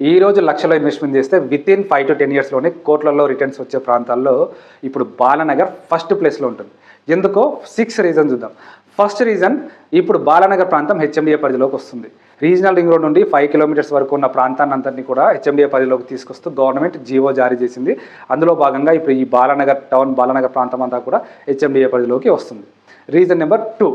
ఈ రోజు లక్షలో ఇన్వెస్ట్మెంట్ చేస్తే within five to ten ఇయర్స్లోనే కోట్లలో రిటర్న్స్ వచ్చే ప్రాంతాల్లో ఇప్పుడు బాలనగర్ ఫస్ట్ ప్లేస్లో ఉంటుంది. ఎందుకో సిక్స్ రీజన్ చూద్దాం. ఫస్ట్ రీజన్ ఇప్పుడు బాలనగర్ ప్రాంతం హెచ్ఎండిఏ పరిధిలోకి వస్తుంది. రీజనల్ రింగ్ రోడ్ నుండి ఫైవ్ కిలోమీటర్స్ వరకు ఉన్న ప్రాంతాన్ని అంతటిని కూడా హెచ్ఎండిఏ పరిధిలోకి తీసుకొస్తూ గవర్నమెంట్ జీవో జారీ చేసింది. అందులో భాగంగా ఇప్పుడు ఈ బాలనగర్ టౌన్ బాలనగర్ ప్రాంతం అంతా కూడా హెచ్ఎండిఏ పరిధిలోకి వస్తుంది. Reason number two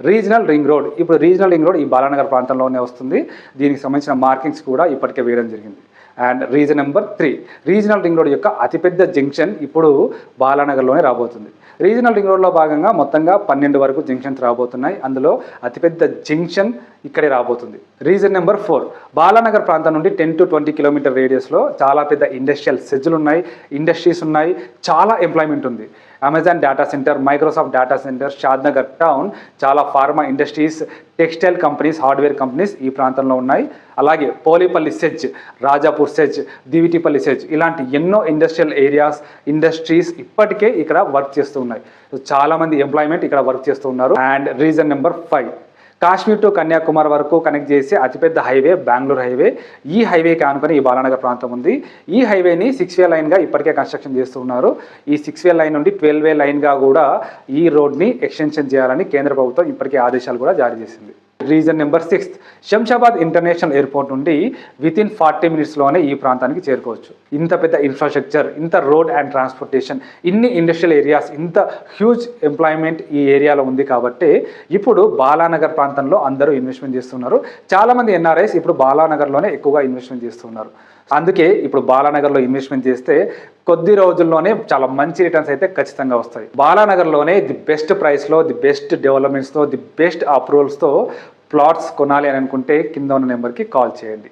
regional ring road. ఇప్పుడు రీజనల్ రింగ్ రోడ్ ఈ బాలానగర్ ప్రాంతంలోనే వస్తుంది. దీనికి సంబంధించిన మార్కింగ్స్ కూడా ఇప్పటికే వేయడం జరిగింది. And reason number three. Regional ring road యొక్క అతిపెద్ద జంక్షన్ ఇప్పుడు బాలానగర్లోనే రాబోతుంది. రీజనల్ రింగ్ రోడ్లో భాగంగా మొత్తంగా పన్నెండు వరకు జంక్షన్స్ రాబోతున్నాయి. అందులో అతిపెద్ద జంక్షన్ ఇక్కడే రాబోతుంది. Reason number four. బాలానగర్ ప్రాంతం నుండి టెన్ టు ట్వంటీ కిలోమీటర్ రేడియస్లో చాలా పెద్ద ఇండస్ట్రియల్ సెజ్లు ఉన్నాయి ఇండస్ట్రీస్ ఉన్నాయి చాలా ఎంప్లాయ్మెంట్ ఉంది. Amazon data centre Microsoft data centre Shadnagar town చాలా pharma industries textile companies hardware companies ఈ ప్రాంతంలో ఉన్నాయి. అలాగే Polipalli SEZ Rajapur SEZ Divitipalli SEZ ఇలాంటి ఎన్నో ఇండస్ట్రియల్ ఏరియాస్ ఇండస్ట్రీస్ ఇప్పటికే ఇక్కడ వర్క్ చేస్తూ ఉన్నాయి. సో చాలామంది ఎంప్లాయ్మెంట్ ఇక్కడ వర్క్ చేస్తూ ఉన్నారు. And reason number five. Kashmir to Kanyakumari వరకు కనెక్ట్ చేసే అతిపెద్ద హైవే బెంగళూరు హైవే. ఈ హైవేకి ఆనుకొని ఈ బాలానగర్ ప్రాంతం ఉంది. ఈ హైవేని సిక్స్ వే లైన్గా ఇప్పటికే కన్స్ట్రక్షన్ చేస్తూ ఉన్నారు ఈ సిక్స్ వే లైన్ నుండి ట్వెల్వ్ వే లైన్గా కూడా ఈ రోడ్ని ఎక్స్టెన్షన్ చేయాలని కేంద్ర ప్రభుత్వం ఇప్పటికే ఆదేశాలు కూడా జారీ చేసింది. Reason number sixth Shamshabad international airport నుండి విత్ ఇన్ ఫార్టీ మినిట్స్లోనే ఈ ప్రాంతానికి చేరుకోవచ్చు. ఇంత పెద్ద ఇన్ఫ్రాస్ట్రక్చర్ ఇంత రోడ్ అండ్ ట్రాన్స్పోర్టేషన్ ఇన్ని ఇండస్ట్రియల్ ఏరియాస్ ఇంత హ్యూజ్ ఎంప్లాయ్మెంట్ ఈ ఏరియాలో ఉంది కాబట్టి ఇప్పుడు బాలానగర్ ప్రాంతంలో అందరూ ఇన్వెస్ట్మెంట్ చేస్తున్నారు. చాలామంది ఎన్ఆర్ఐస్ ఇప్పుడు బాలానగర్లోనే ఎక్కువగా ఇన్వెస్ట్మెంట్ చేస్తున్నారు. అందుకే ఇప్పుడు బాలానగర్లో ఇన్వెస్ట్మెంట్ చేస్తే కొద్ది రోజుల్లోనే చాలా మంచి రిటర్న్స్ అయితే ఖచ్చితంగా వస్తాయి. బాలానగర్లోనే ది బెస్ట్ ప్రైస్లో ది బెస్ట్ డెవలప్మెంట్స్తో ది బెస్ట్ అప్రూవల్స్తో ప్లాట్స్ కొనాలి అని అనుకుంటే కింద ఉన్న నెంబర్కి కాల్ చేయండి.